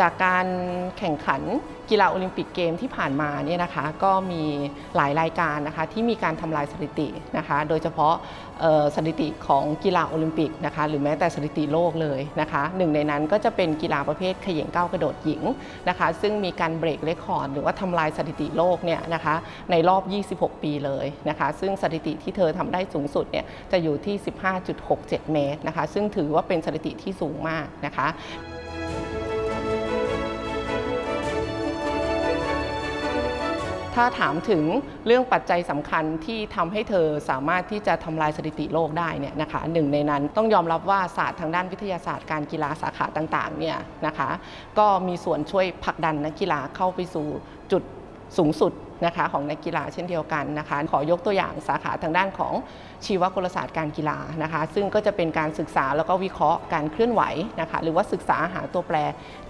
จากการแข่งขันกีฬาโอลิมปิกเกมที่ผ่านมาเนี่ยนะคะก็มีหลายรายการนะคะที่มีการทำลายสถิตินะคะโดยเฉพาะสถิติของกีฬาโอลิมปิกนะคะหรือแม้แต่สถิติโลกเลยนะคะหนึ่งในนั้นก็จะเป็นกีฬาประเภทเขย่งก้าวกระโดดหญิงนะคะซึ่งมีการเบรกเรคคอร์ดหรือว่าทำลายสถิติโลกเนี่ยนะคะในรอบ 26 ปีเลยนะคะซึ่งสถิติที่เธอทำได้สูงสุดเนี่ยจะอยู่ที่ 15.67 เมตรนะคะซึ่งถือว่าเป็นสถิติที่สูงมากนะคะ ถ้าถามถึงเรื่องปัจจัยสำคัญที่ทำให้เธอสามารถที่จะทำลายสถิติโลกได้เนี่ยนะคะหนึ่งในนั้นต้องยอมรับว่าศาสตร์ทางด้านวิทยาศาสตร์การกีฬาสาขาต่างๆเนี่ยนะคะก็มีส่วนช่วยผลักดันนักกีฬาเข้าไปสู่จุดสูงสุด นะคะของนักกีฬาเช่นเดียวกันนะคะขอยกตัวอย่างสาขาทางด้านของชีวกลศาสตร์การกีฬานะคะ ซึ่งก็จะเป็นการศึกษาแล้วก็วิเคราะห์การเคลื่อนไหวนะคะหรือว่าศึกษาหาตัวแปร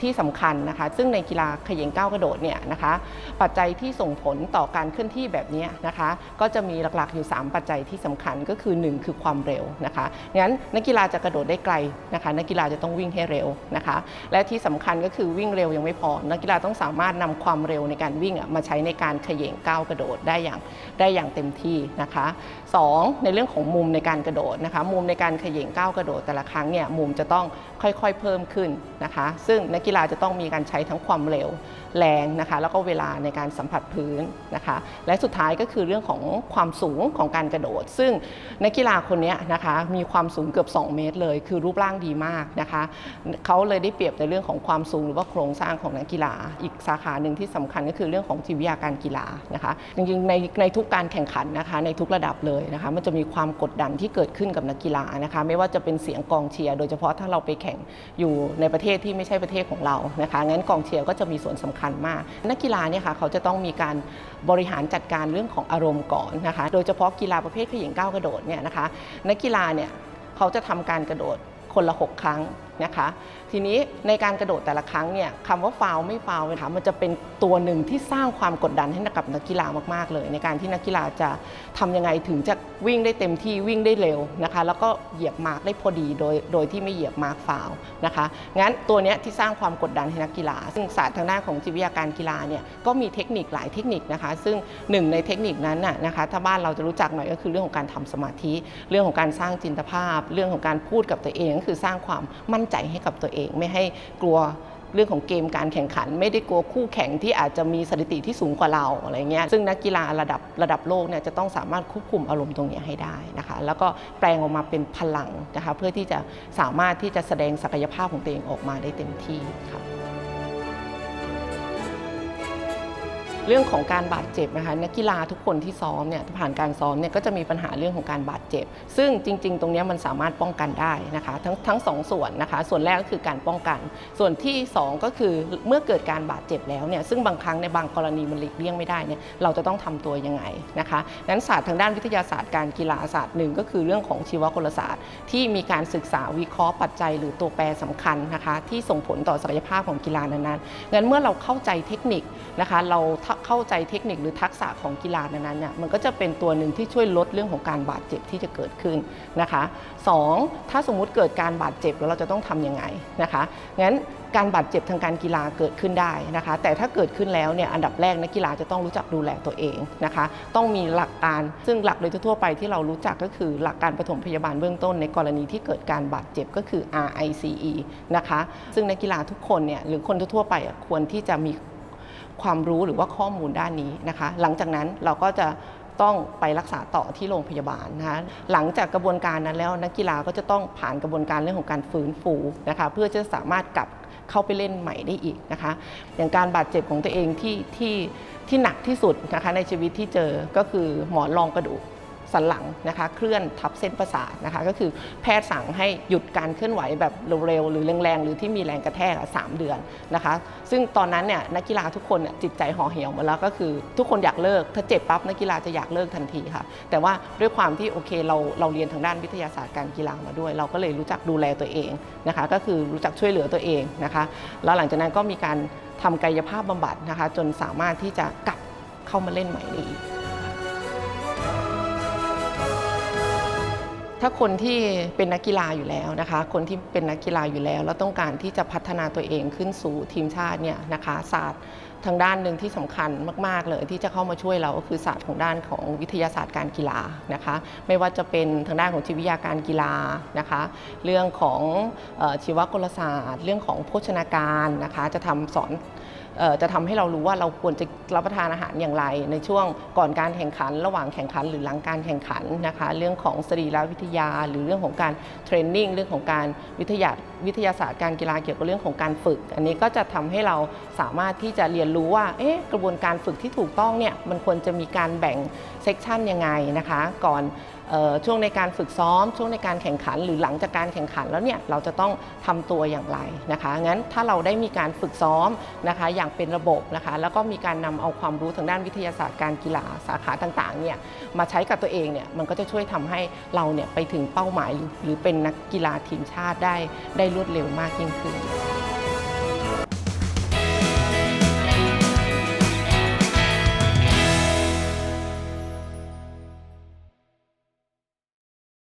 ที่สำคัญนะคะ ซึ่งในกีฬาเขย่งก้าวกระโดดเนี่ยนะคะปัจจัยที่ส่งผลต่อการเคลื่อนที่แบบนี้นะคะ ก็จะมีหลักๆอยู่ 3 ปัจจัยที่สำคัญก็คือ 1 คือความเร็วนะคะงั้นนักกีฬาจะกระโดดได้ไกลนะคะนักกีฬาจะต้องวิ่งให้เร็วนะคะ และที่สำคัญก็คือวิ่งเร็วยังไม่พอ นักกีฬาต้องสามารถนำความเร็วในการวิ่งอะมาใช้ในการเขย่งก้าวกระโดดได้อย่างได้อย่างเต็มที่นะคะสองในเรื่องของมุมในการกระโดดนะคะ มุมในการเขย่งก้าวกระโดดแต่ละครั้งเนี่ยมุมจะต้องค่อยๆเพิ่มขึ้นนะคะ ซึ่งนักกีฬาจะต้องมีการใช้ทั้งความเร็วแรงนะคะ แล้วก็เวลาในการสัมผัสพื้นนะคะ และสุดท้ายก็คือเรื่องของความสูงของการกระโดด ซึ่งนักกีฬาคนนี้นะคะมีความสูงเกือบ 2 เมตรเลย คือรูปร่างดีมากนะคะเขาเลยได้เปรียบในเรื่องของความสูงหรือว่าโครงสร้างของนักกีฬา อีกสาขาหนึ่งที่สำคัญก็คือเรื่องของจิตวิทยาการกีฬานะคะจริงๆในในทุกการแข่งขันนะคะในทุกระดับเลยนะคะมันจะมีความกดดันที่เกิดขึ้นกับนักกีฬานะคะไม่ว่าจะเป็นเสียงกองเชียร์โดยเฉพาะถ้าเราไปแข่งอยู่ในประเทศที่ไม่ใช่ประเทศของเรานะคะงั้นกองเชียร์ก็จะมีส่วนสำคัญมาก นักกีฬาเนี่ยค่ะเขาจะต้องมีการบริหารจัดการเรื่องของอารมณ์ก่อนนะคะโดยเฉพาะกีฬาประเภทขย่งก้าวกระโดดเนี่ยนะคะนักกีฬาเนี่ยเขาจะทำการกระโดดคนละ 6 ครั้ง นะคะ ทีนี้ในการกระโดดแต่ละครั้งเนี่ยคำว่าฟาวไม่ฟาวนะคะมันจะเป็นตัวหนึ่งที่สร้างความกดดันให้กับนักกีฬามากๆเลย ในการที่นักกีฬาจะทำยังไงถึงจะวิ่งได้เต็มที่วิ่งได้เร็วนะคะ แล้วก็เหยียบมาร์กได้พอดีโดยโดยที่ไม่เหยียบมาร์กฟาวนะคะงั้นตัวเนี้ยที่สร้างความกดดันให้นักกีฬา ซึ่งศาสตร์ทางด้านของจิตวิทยาการกีฬาเนี่ยก็มีเทคนิคหลายเทคนิคนะคะ ซึ่งหนึ่งในเทคนิคนั้นน่ะนะคะถ้าบ้านเราจะรู้จักหน่อยก็คือเรื่องของการทำสมาธิ เรื่องของการสร้างจินตภาพ เรื่องของการพูดกับตัวเองก็คือสร้างความมั่นใจให้กับตัวเอง ไม่ให้กลัวเรื่องของเกมการแข่งขัน ไม่ได้กลัวคู่แข่งที่อาจจะมีสถิติที่สูงกว่าเราอะไรเงี้ยซึ่งนักกีฬาระดับระดับโลกเนี่ยจะต้องสามารถควบคุมอารมณ์ตรงนี้ให้ได้นะคะแล้วก็แปลงออกมาเป็นพลังนะคะเพื่อที่จะสามารถที่จะแสดงศักยภาพของตัวเองออกมาได้เต็มที่ค่ะ เรื่องของการบาดเจ็บนะคะนักกีฬาทุกคนที่ซ้อมเนี่ยผ่านการซ้อมเนี่ยก็จะมีปัญหาเรื่องของการบาดเจ็บ ซึ่งจริง ๆ ตรงนี้มันสามารถป้องกันได้นะคะทั้งทั้งสองส่วนนะคะส่วนแรกก็คือการป้องกัน ส่วนที่สองก็คือเมื่อเกิดการบาดเจ็บแล้วเนี่ยซึ่งบางครั้งในบางกรณีมันหลีกเลี่ยงไม่ได้เนี่ยเราจะต้องทำตัวยังไงนะคะนั้นศาสตร์ทางด้านวิทยาศาสตร์การกีฬาศาสตร์หนึ่งก็คือเรื่องของชีวกลศาสตร์ ที่มีการศึกษาวิเคราะห์ปัจจัย หรือตัวแปรสำคัญนะคะที่ส่งผลต่อศักยภาพของกีฬานั้นๆงั้นเมื่อเราเข้าใจเทคนิคนะคะเราเข้าใจเทคนิคหรือทักษะของกีฬานั้นๆเนี่ยมันก็จะเป็นตัวหนึ่งที่ช่วยลดเรื่องของการบาดเจ็บที่จะเกิดขึ้นนะคะสองถ้าสมมุติเกิดการบาดเจ็บแล้วเราจะต้องทำยังไงนะคะงั้นการบาดเจ็บทางการกีฬาเกิดขึ้นได้นะคะ แต่ถ้าเกิดขึ้นแล้วเนี่ยอันดับแรกนักกีฬาจะต้องรู้จักดูแลตัวเองนะคะ ต้องมีหลักการซึ่งหลักโดยทั่วไปที่เรารู้จักก็คือหลักการปฐมพยาบาลเบื้องต้น ในกรณีที่เกิดการบาดเจ็บก็คือ RICE นะคะ ซึ่งนักกีฬาทุกคนเนี่ยหรือคนทั่วไปควรที่จะมี ความรู้หรือว่าข้อมูลด้านนี้นะคะ หลังจากนั้นเราก็จะต้องไปรักษาต่อที่โรงพยาบาลนะคะหลังจากกระบวนการนั้นแล้วนักกีฬาก็จะต้องผ่านกระบวนการเรื่องของการฟื้นฟูนะคะเพื่อจะสามารถกลับเข้าไปเล่นใหม่ได้อีกนะคะ อย่างการบาดเจ็บของตัวเองที่ที่ที่หนักที่สุดนะคะในชีวิตที่เจอก็คือหมอนรองกระดูก สันหลังนะคะเคลื่อนทับเส้นประสาทนะคะก็คือแพทย์สั่งให้หยุดการเคลื่อนไหวแบบเร็วๆหรือแรงๆ หรือที่มีแรงกระแทกสามเดือนนะคะ ซึ่งตอนนั้นเนี่ยนักกีฬาทุกคนเนี่ยจิตใจห่อเหี่ยวหมดแล้วก็คือทุกคนอยากเลิกถ้าเจ็บปั๊บนักกีฬาจะอยากเลิกทันทีค่ะ แต่ว่าด้วยความที่โอเคเราเราเรียนทางด้านวิทยาศาสตร์การกีฬามาด้วย เราก็เลยรู้จักดูแลตัวเองนะคะ ก็คือรู้จักช่วยเหลือตัวเองนะคะ แล้วหลังจากนั้นก็มีการทำกายภาพบำบัดนะคะ จนสามารถที่จะกลับเข้ามาเล่นใหม่ได้อีก ถ้าคนที่เป็นนักกีฬาอยู่แล้วนะคะ คนที่เป็นนักกีฬาอยู่แล้ว แล้วต้องการที่จะพัฒนาตัวเองขึ้นสู่ทีมชาติเนี่ยนะคะศาสตร์ทางด้านหนึ่งที่สำคัญมาก ๆ เลยที่จะเข้ามาช่วยเราก็คือศาสตร์ของด้านของวิทยาศาสตร์การกีฬานะคะ ไม่ว่าจะเป็นทางด้านของจิตวิทยาการกีฬานะคะ เรื่องของออชีวกลศาสตร์ เรื่องของโภชนาการนะคะ จะทำสอน จะทำให้เรารู้ว่าเราควรจะรับประทานอาหารอย่างไร ในช่วงก่อนการแข่งขัน ระหว่างแข่งขัน หรือหลังการแข่งขันนะคะ เรื่องของสรีรวิทยา หรือเรื่องของการเทรนนิ่งเรื่องของการวิทยาวิทยาศาสตร์การกีฬาเกี่ยวกับเรื่องของการฝึก อันนี้ก็จะทำให้เราสามารถที่จะเรียนรู้ว่าเอ๊ะกระบวนการฝึกที่ถูกต้องเนี่ยมันควรจะมีการแบ่งเซกชันยังไงนะคะ ก่อนช่วงในการฝึกซ้อม ช่วงในการแข่งขัน หรือหลังจากการแข่งขันแล้วเนี่ยเราจะต้องทำตัวอย่างไรนะคะงั้นถ้าเราได้มีการฝึกซ้อมนะคะอย่างเป็นระบบนะคะแล้วก็มีการนำเอาความรู้ทางด้านวิทยาศาสตร์การกีฬาสาขาต่างๆเนี่ยมาใช้กับตัวเองเนี่ยมันก็จะช่วยทำให้เราเนี่ยไปถึงเป้าหมายหรือหรือเป็นนักกีฬาทีมชาติได้ได้รวดเร็วมากยิ่งขึ้น